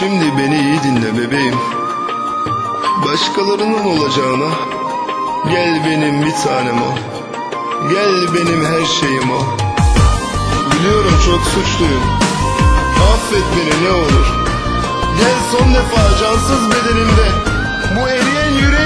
Şimdi beni iyi dinle bebeğim. Başkalarının olacağına gel benim bir tanem ol. Gel benim her şeyim ol. Biliyorum çok suçluyum. Affet beni ne olur. Gel son defa cansız bedenimde bu eriyen yüreğimde